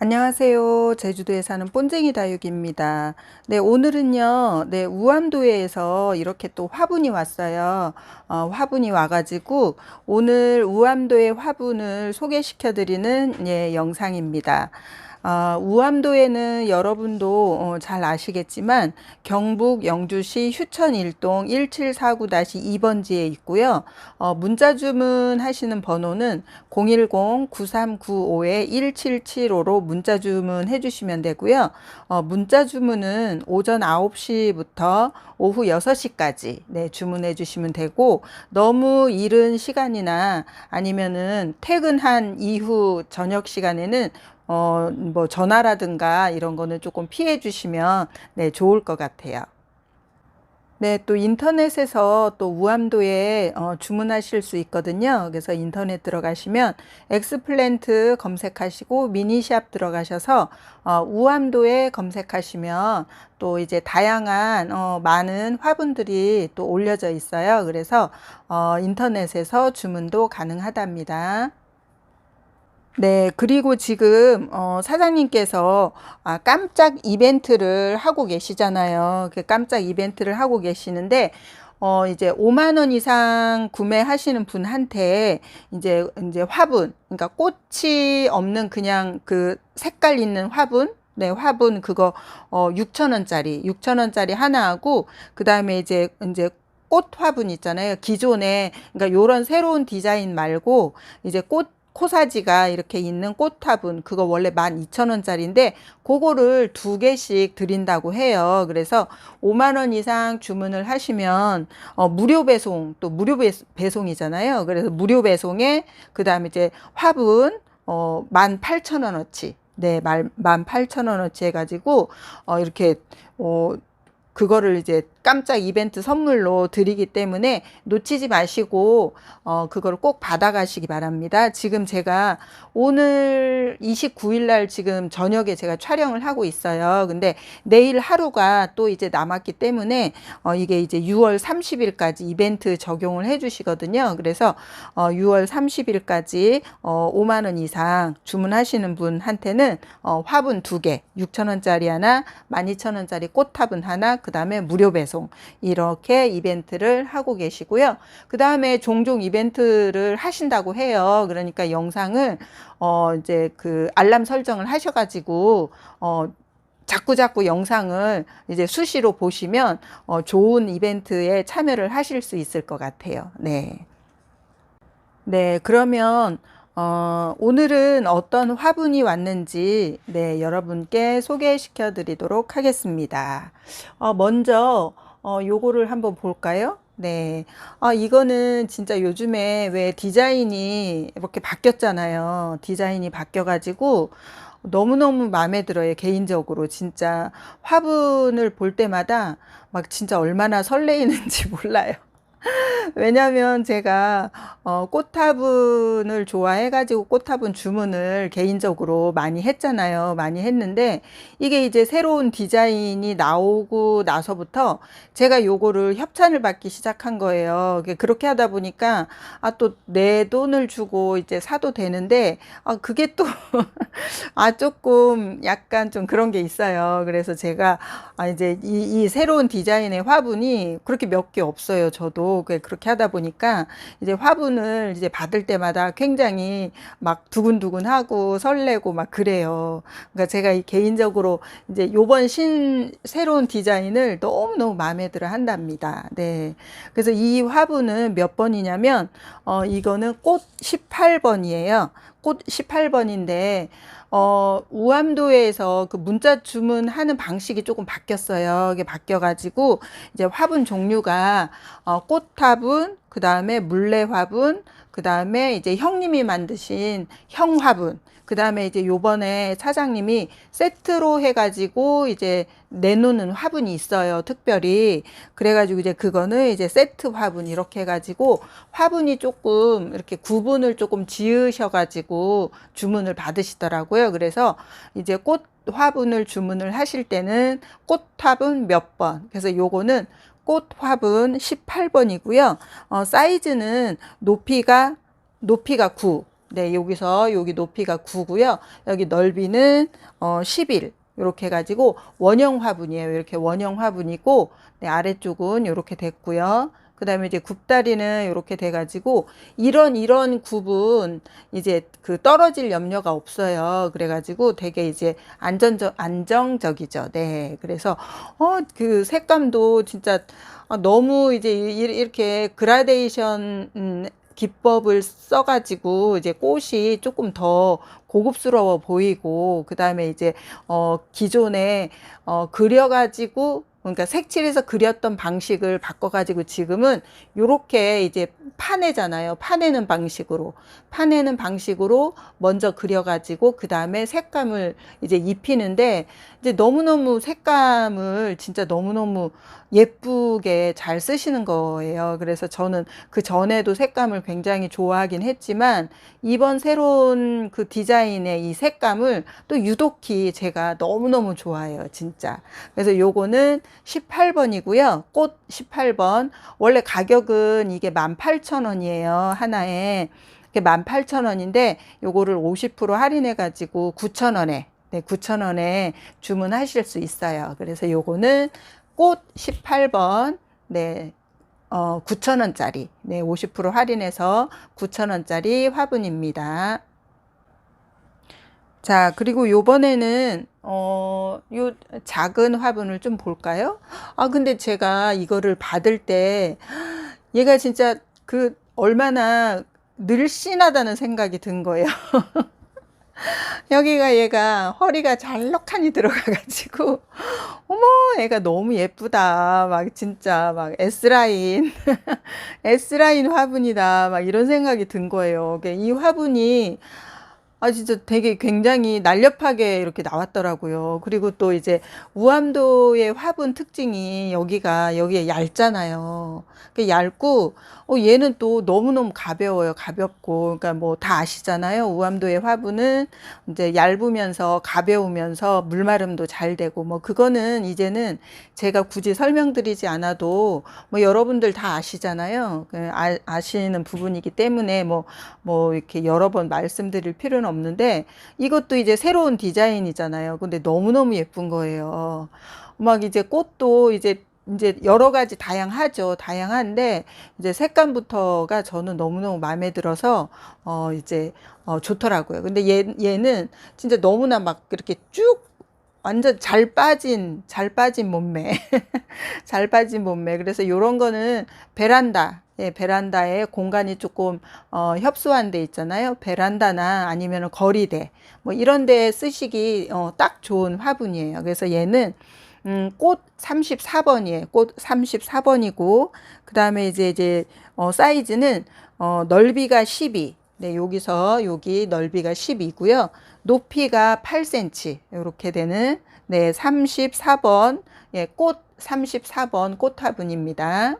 안녕하세요. 제주도에 사는 본쟁이 다육입니다. 네, 오늘은요, 네, 우암도에서 이렇게 또 화분이 왔어요. 어, 화분이 와가지고 오늘 우암도의 화분을 소개시켜 드리는 예, 영상입니다. 어, 우암도에는 여러분도 어, 잘 아시겠지만 경북 영주시 휴천 일동 1749-2번지에 있고요. 어, 문자 주문하시는 번호는 010-9395-1775로 문자 주문해 주시면 되고요. 어, 문자 주문은 오전 9시부터 오후 6시까지 네, 주문해 주시면 되고 너무 이른 시간이나 아니면은 퇴근한 이후 저녁 시간에는 어, 뭐 전화라든가 이런 거는 조금 피해 주시면 네, 좋을 것 같아요. 네, 또 인터넷에서 또 우암도에 어, 주문하실 수 있거든요. 그래서 인터넷 들어가시면 엑스플랜트 검색하시고 미니샵 들어가셔서 어, 우암도에 검색하시면 또 이제 다양한 어, 많은 화분들이 또 올려져 있어요. 그래서 어, 인터넷에서 주문도 가능하답니다. 네, 그리고 지금 어, 사장님께서 아, 깜짝 이벤트를 하고 계시잖아요. 그 깜짝 이벤트를 하고 계시는데 어, 이제 5만 원 이상 구매하시는 분한테 이제 이제 화분, 그러니까 꽃이 없는 그냥 그 색깔 있는 화분 네, 화분 그거 어 6천 원짜리, 6천 원짜리 하나하고 그다음에 이제 이제 꽃 화분 있잖아요. 기존에 그러니까 요런 새로운 디자인 말고 이제 꽃 코사지가 이렇게 있는 꽃화분 그거 원래 12,000원짜리인데 그거를 두 개씩 드린다고 해요. 그래서 5만 원 이상 주문을 하시면 어, 무료 배송 또 무료 배송이잖아요. 그래서 무료 배송에 그다음에 이제 화분 어, 18,000원어치 네, 18,000원어치 해가지고, 어, 이렇게, 어, 그거를 이제 깜짝 이벤트 선물로 드리기 때문에 놓치지 마시고 어 그거를 꼭 받아가시기 바랍니다. 지금 제가 오늘 29일 날 지금 저녁에 제가 촬영을 하고 있어요. 근데 내일 하루가 또 이제 남았기 때문에 어 이게 이제 6월 30일까지 이벤트 적용을 해 주시거든요. 그래서 어 6월 30일까지 어 5만 원 이상 주문하시는 분한테는 어 화분 두 개, 6천 원짜리 하나, 12,000원짜리 꽃화분 하나, 그 다음에 무료 배송 이렇게 이벤트를 하고 계시고요. 그 다음에 종종 이벤트를 하신다고 해요. 그러니까 영상을 어 이제 그 알람 설정을 하셔가지고 어 자꾸 자꾸 영상을 이제 수시로 보시면 어 좋은 이벤트에 참여를 하실 수 있을 것 같아요. 네. 네, 그러면 어, 오늘은 어떤 화분이 왔는지 네, 여러분께 소개시켜 드리도록 하겠습니다. 어, 먼저 어, 요거를 한번 볼까요? 네. 아, 이거는 진짜 요즘에 왜 디자인이 이렇게 바뀌었잖아요. 디자인이 바뀌어가지고 너무너무 마음에 들어요. 개인적으로. 진짜 화분을 볼 때마다 막 진짜 얼마나 설레이는지 몰라요. 왜냐면 제가 어, 꽃화분을 좋아해 가지고 꽃화분 주문을 개인적으로 많이 했잖아요. 많이 했는데 이게 이제 새로운 디자인이 나오고 나서부터 제가 요거를 협찬을 받기 시작한 거예요. 그렇게 하다 보니까 아 또 내 돈을 주고 이제 사도 되는데 아 그게 또 아 조금 약간 좀 그런 게 있어요. 그래서 제가 아 이제 이, 이 새로운 디자인의 화분이 그렇게 몇 개 없어요. 저도 그렇게 하다 보니까 이제 화분을 이제 받을 때마다 굉장히 막 두근두근하고 설레고 막 그래요. 그러니까 제가 개인적으로 이제 요번 신 새로운 디자인을 너무너무 마음에 들어 한답니다. 네. 그래서 이 화분은 몇 번이냐면 어 이거는 꽃 18번이에요. 꽃 18번인데 어, 우암도에서 그 문자 주문하는 방식이 조금 바뀌었어요. 이게 바뀌어가지고, 이제 화분 종류가, 어, 꽃화분, 그 다음에 물레 화분, 그 다음에 이제 형님이 만드신 형화분, 그 다음에 이제 요번에 사장님이 세트로 해가지고 이제 내놓는 화분이 있어요. 특별히. 그래가지고 이제 그거는 이제 세트 화분 이렇게 해가지고 화분이 조금 이렇게 구분을 조금 지으셔가지고 주문을 받으시더라고요. 그래서 이제 꽃 화분을 주문을 하실 때는 꽃 화분 몇 번. 그래서 요거는 꽃 화분 18번이고요. 어, 사이즈는 높이가 높이가 9, 네, 여기서 여기 높이가 9고요. 여기 넓이는 어 11. 이렇게 해가지고 원형 화분이에요. 이렇게 원형 화분이고 네, 아래쪽은 이렇게 됐고요. 그 다음에 이제 굽다리는 이렇게 돼가지고 이런 이런 굽은 이제 그 떨어질 염려가 없어요. 그래가지고 되게 이제 안전적 안정적이죠. 네, 그래서 어 그 색감도 진짜 아, 너무 이제 이- 이렇게 그라데이션 음, 기법을 써가지고 이제 꽃이 조금 더 고급스러워 보이고 그 다음에 이제 어 기존에 어 그려가지고 그러니까 색칠해서 그렸던 방식을 바꿔가지고 지금은 요렇게 이제 파내잖아요. 파내는 방식으로 파내는 방식으로 먼저 그려가지고 그 다음에 색감을 이제 입히는데 이제 너무너무 색감을 진짜 너무너무 예쁘게 잘 쓰시는 거예요. 그래서 저는 그 전에도 색감을 굉장히 좋아하긴 했지만 이번 새로운 그 디자인의 이 색감을 또 유독히 제가 너무너무 좋아해요. 진짜. 그래서 요거는 18번이고요. 꽃 18번. 원래 가격은 이게 18,000원이에요. 하나에. 18,000원인데 요거를 50% 할인해 가지고 9,000원에 네, 9,000원에 주문하실 수 있어요. 그래서 요거는 꽃 18번 네. 어, 9,000원짜리. 네, 50% 할인해서 9,000원짜리 화분입니다. 자, 그리고 요번에는 어, 요 작은 화분을 좀 볼까요? 아, 근데 제가 이거를 받을 때 얘가 진짜 그 얼마나 늘씬하다는 생각이 든 거예요. 여기가 얘가 허리가 잘록하니 들어가가지고 어머 애가 너무 예쁘다 막 진짜 막 S라인 S라인 화분이다 막 이런 생각이 든 거예요. 이 화분이 아, 진짜 되게 굉장히 날렵하게 이렇게 나왔더라고요. 그리고 또 이제 우암도의 화분 특징이 여기가, 여기에 얇잖아요. 그 얇고, 어, 얘는 또 너무너무 가벼워요. 가볍고. 그러니까 뭐 다 아시잖아요. 우암도의 화분은 이제 얇으면서 가벼우면서 물마름도 잘 되고, 뭐 그거는 이제는 제가 굳이 설명드리지 않아도 뭐 여러분들 다 아시잖아요. 그 아, 아시는 부분이기 때문에 뭐, 뭐 이렇게 여러 번 말씀드릴 필요는 없는데 이것도 이제 새로운 디자인이잖아요. 근데 너무너무 예쁜 거예요. 막 이제 꽃도 이제 이제 여러 가지 다양하죠. 다양한데 이제 색감부터가 저는 너무너무 마음에 들어서 어 이제 어 좋더라고요. 근데 얘 얘는 진짜 너무나 막 이렇게 쭉 완전 잘 빠진 잘 빠진 몸매 잘 빠진 몸매 그래서 요런 거는 베란다 예, 베란다에 공간이 조금 어, 협소한 데 있잖아요. 베란다나 아니면 거리대. 뭐 이런 데 쓰시기 어, 딱 좋은 화분이에요. 그래서 얘는 음, 꽃 34번이에요. 꽃 34번이고 그 다음에 이제 이제 어, 사이즈는 어, 넓이가 12 네, 여기서 여기 넓이가 10이고요. 높이가 8cm 이렇게 되는 네, 34번. 예, 꽃 34번 꽃화분입니다.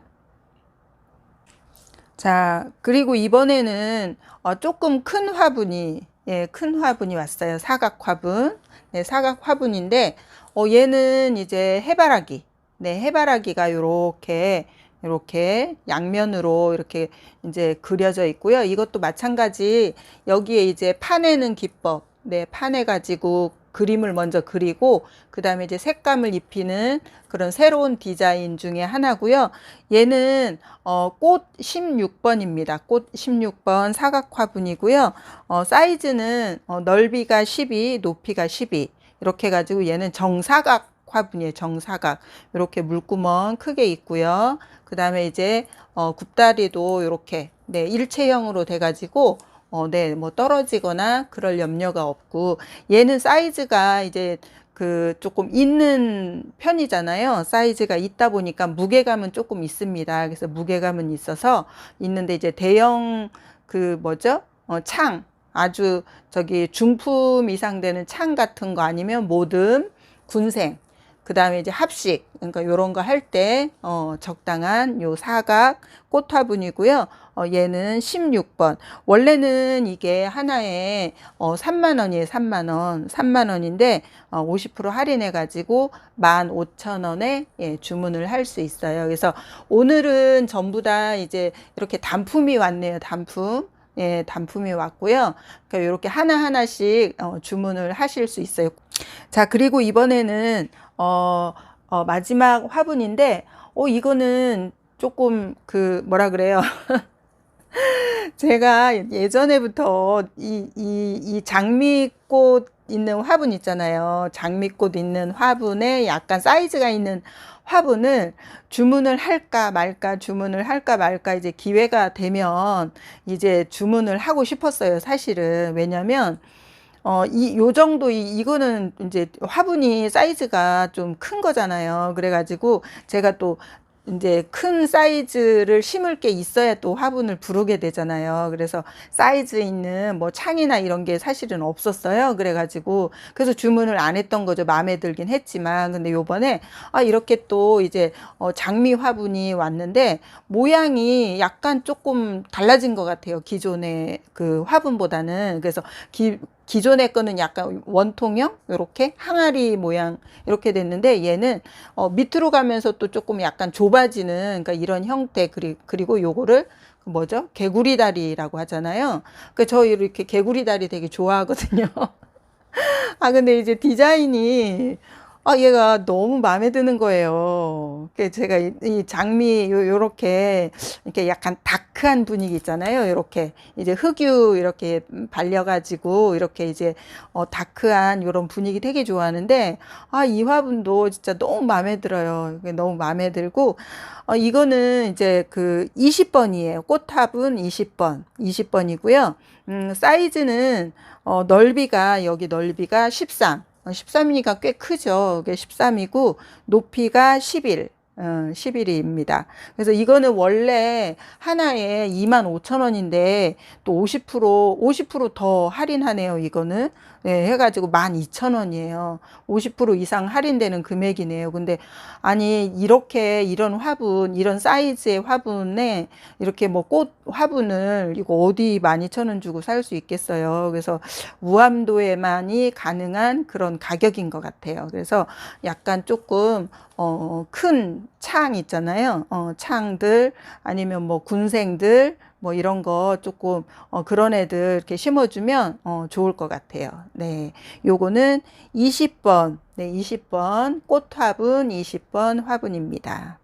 자, 그리고 이번에는 어, 조금 큰 화분이 예, 큰 화분이 왔어요. 사각 화분. 네, 사각 화분인데 어, 얘는 이제 해바라기. 네, 해바라기가 요렇게 이렇게 양면으로 이렇게 이제 그려져 있고요. 이것도 마찬가지 여기에 이제 파내는 기법, 네, 파내 가지고 그림을 먼저 그리고 그 다음에 이제 색감을 입히는 그런 새로운 디자인 중에 하나고요. 얘는 어, 꽃 16번입니다. 꽃 16번 사각 화분이고요. 어, 사이즈는 어, 넓이가 12, 높이가 12 이렇게 해가지고 얘는 정사각 화분이에요. 정사각. 이렇게 물구멍 크게 있고요. 그 다음에 이제, 어, 굽다리도 이렇게, 네, 일체형으로 돼가지고, 어, 네, 뭐 떨어지거나 그럴 염려가 없고, 얘는 사이즈가 이제 그 조금 있는 편이잖아요. 사이즈가 있다 보니까 무게감은 조금 있습니다. 그래서 무게감은 있어서 있는데 이제 대형 그 뭐죠? 어, 창. 아주 저기 중품 이상 되는 창 같은 거 아니면 모듬, 군생. 그 다음에 이제 합식, 그러니까 요런 거 할 때, 어, 적당한 요 사각 꽃화분이고요. 어, 얘는 16번. 원래는 이게 하나에, 어, 3만원이에요, 3만원. 3만원인데, 어, 50% 할인해 가지고 15,000원에, 예, 주문을 할 수 있어요. 그래서 오늘은 전부 다 이제 이렇게 단품이 왔네요, 단품. 예, 단품이 왔고요. 그러니까 이렇게 하나하나씩 어, 주문을 하실 수 있어요. 자, 그리고 이번에는 어, 어, 마지막 화분인데 어, 이거는 조금 그 뭐라 그래요? 제가 예전에부터 이, 이, 이 장미꽃 있는 화분 있잖아요. 장미꽃 있는 화분에 약간 사이즈가 있는 화분을 주문을 할까 말까 주문을 할까 말까 이제 기회가 되면 이제 주문을 하고 싶었어요. 사실은. 왜냐면 어, 이, 요 정도, 이, 이거는 이제 화분이 사이즈가 좀 큰 거잖아요. 그래가지고 제가 또 이제 큰 사이즈를 심을 게 있어야 또 화분을 부르게 되잖아요. 그래서 사이즈 있는 뭐 창이나 이런 게 사실은 없었어요. 그래가지고 그래서 주문을 안 했던 거죠. 마음에 들긴 했지만 근데 요번에 아 이렇게 또 이제 어 장미 화분이 왔는데 모양이 약간 조금 달라진 것 같아요. 기존의 그 화분보다는 그래서 기 기존의 거는 약간 원통형 이렇게 항아리 모양 이렇게 됐는데 얘는 어, 밑으로 가면서 또 조금 약간 좁아지는 그러니까 이런 형태 그리, 그리고 요거를 그 뭐죠 개구리 다리라고 하잖아요. 그저 이렇게 개구리 다리 되게 좋아하거든요. 아 근데 이제 디자인이 아, 얘가 너무 마음에 드는 거예요. 그 제가 이, 이 장미 요, 요렇게 이렇게 약간 다크한 분위기 있잖아요. 요렇게 이제 흑유 이렇게 발려가지고 이렇게 이제 어, 다크한 요런 분위기 되게 좋아하는데 아, 이 화분도 진짜 너무 마음에 들어요. 너무 마음에 들고 어, 이거는 이제 그 20번이에요. 꽃합은 20번, 20번이고요. 음, 사이즈는 어, 넓이가 여기 넓이가 13. 13이니까 어, 꽤 크죠. 이게 13이고 높이가 11. 어, 11입니다. 그래서 이거는 원래 하나에 25,000원인데 또 50% 50%더 할인하네요. 이거는 네, 해가지고 12,000원이에요. 50% 이상 할인되는 금액이네요. 근데 아니 이렇게 이런 화분 이런 사이즈의 화분에 이렇게 뭐 꽃 화분을 이거 어디 12,000원 주고 살 수 있겠어요. 그래서 우암도에만이 가능한 그런 가격인 것 같아요. 그래서 약간 조금 어, 큰 창 있잖아요. 어, 창들 아니면 뭐 군생들 뭐 이런 거 조금 어, 그런 애들 이렇게 심어주면 어, 좋을 것 같아요. 네, 요거는 20번, 네, 20번 꽃 화분 20번 화분입니다.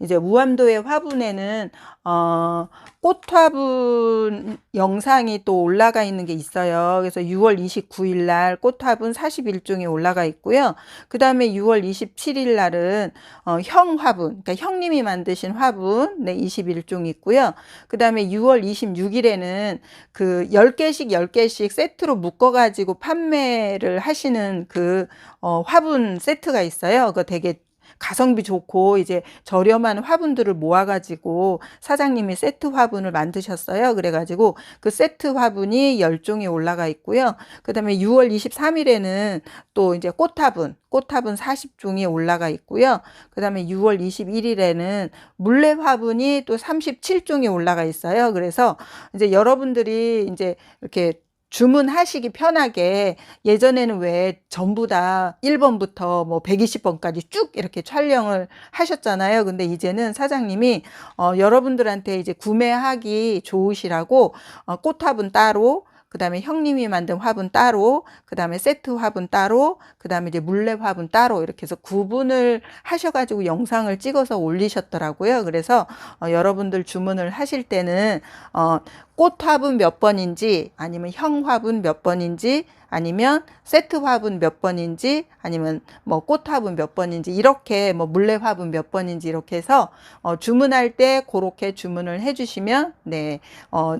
이제 우암도의 화분에는 어, 꽃화분 영상이 또 올라가 있는 게 있어요. 그래서 6월 29일 날 꽃화분 41종이 올라가 있고요. 그 다음에 6월 27일 날은 어, 형화분, 그러니까 형님이 만드신 화분 네, 21종 있고요. 그 다음에 6월 26일에는 그 10개씩 10개씩 세트로 묶어가지고 판매를 하시는 그 어, 화분 세트가 있어요. 그거 되게 가성비 좋고 이제 저렴한 화분들을 모아가지고 사장님이 세트 화분을 만드셨어요. 그래가지고 그 세트 화분이 10종이 올라가 있고요. 그 다음에 6월 23일에는 또 이제 꽃화분, 꽃화분 40종이 올라가 있고요. 그 다음에 6월 21일에는 물레 화분이 또 37종이 올라가 있어요. 그래서 이제 여러분들이 이제 이렇게 주문하시기 편하게 예전에는 왜 전부 다 1번부터 뭐 120번까지 쭉 이렇게 촬영을 하셨잖아요. 근데 이제는 사장님이 어, 여러분들한테 이제 구매하기 좋으시라고 어, 꽃화분 따로 그 다음에 형님이 만든 화분 따로, 그 다음에 세트 화분 따로, 그 다음에 이제 물레 화분 따로 이렇게 해서 구분을 하셔가지고 영상을 찍어서 올리셨더라고요. 그래서 어, 여러분들 주문을 하실 때는 어, 꽃 화분 몇 번인지 아니면 형 화분 몇 번인지 아니면 세트 화분 몇 번인지 아니면 뭐 꽃 화분 몇 번인지 이렇게 뭐 물레 화분 몇 번인지 이렇게 해서 어, 주문할 때 그렇게 주문을 해주시면 네 어,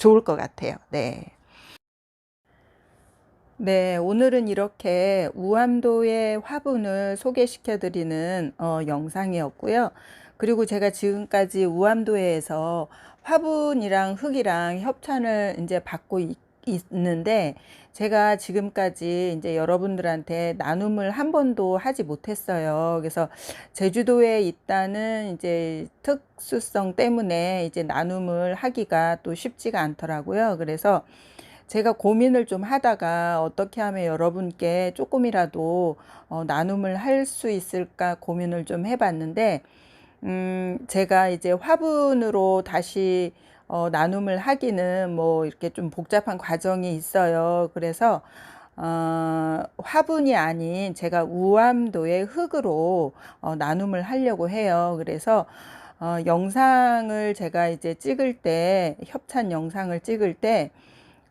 좋을 것 같아요. 네. 네, 오늘은 이렇게 우암도의 화분을 소개시켜 드리는 어, 영상이었고요. 그리고 제가 지금까지 우암도에서 화분이랑 흙이랑 협찬을 이제 받고 있, 있는데 제가 지금까지 이제 여러분들한테 나눔을 한 번도 하지 못했어요. 그래서 제주도에 있다는 이제 특수성 때문에 이제 나눔을 하기가 또 쉽지가 않더라고요. 그래서 제가 고민을 좀 하다가 어떻게 하면 여러분께 조금이라도 어, 나눔을 할 수 있을까 고민을 좀 해봤는데, 음, 제가 이제 화분으로 다시 어, 나눔을 하기는 뭐 이렇게 좀 복잡한 과정이 있어요. 그래서 어, 화분이 아닌 제가 우암도의 흙으로 어, 나눔을 하려고 해요. 그래서 어, 영상을 제가 이제 찍을 때 협찬 영상을 찍을 때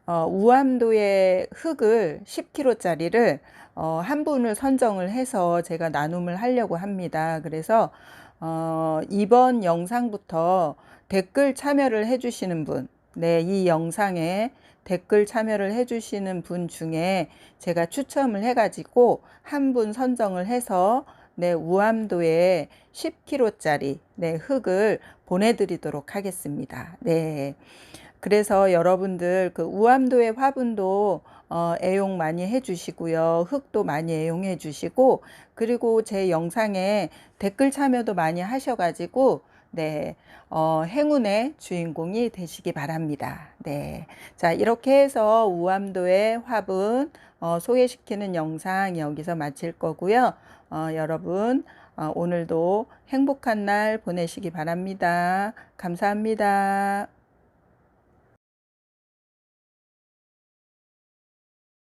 어, 우암도의 흙을 10kg짜리를 어, 한 분을 선정을 해서 제가 나눔을 하려고 합니다. 그래서 어, 이번 영상부터 댓글 참여를 해주시는 분, 네, 이 영상에 댓글 참여를 해주시는 분 중에 제가 추첨을 해가지고 한 분 선정을 해서 네, 우암도에 10kg짜리 네, 흙을 보내드리도록 하겠습니다. 네. 그래서 여러분들 그 우암도의 화분도 어, 애용 많이 해주시고요. 흙도 많이 애용해 주시고 그리고 제 영상에 댓글 참여도 많이 하셔가지고 네, 어, 행운의 주인공이 되시기 바랍니다. 네. 자, 이렇게 해서 우암도의 화분 어, 소개시키는 영상 여기서 마칠 거고요. 어, 여러분, 어, 오늘도 행복한 날 보내시기 바랍니다. 감사합니다.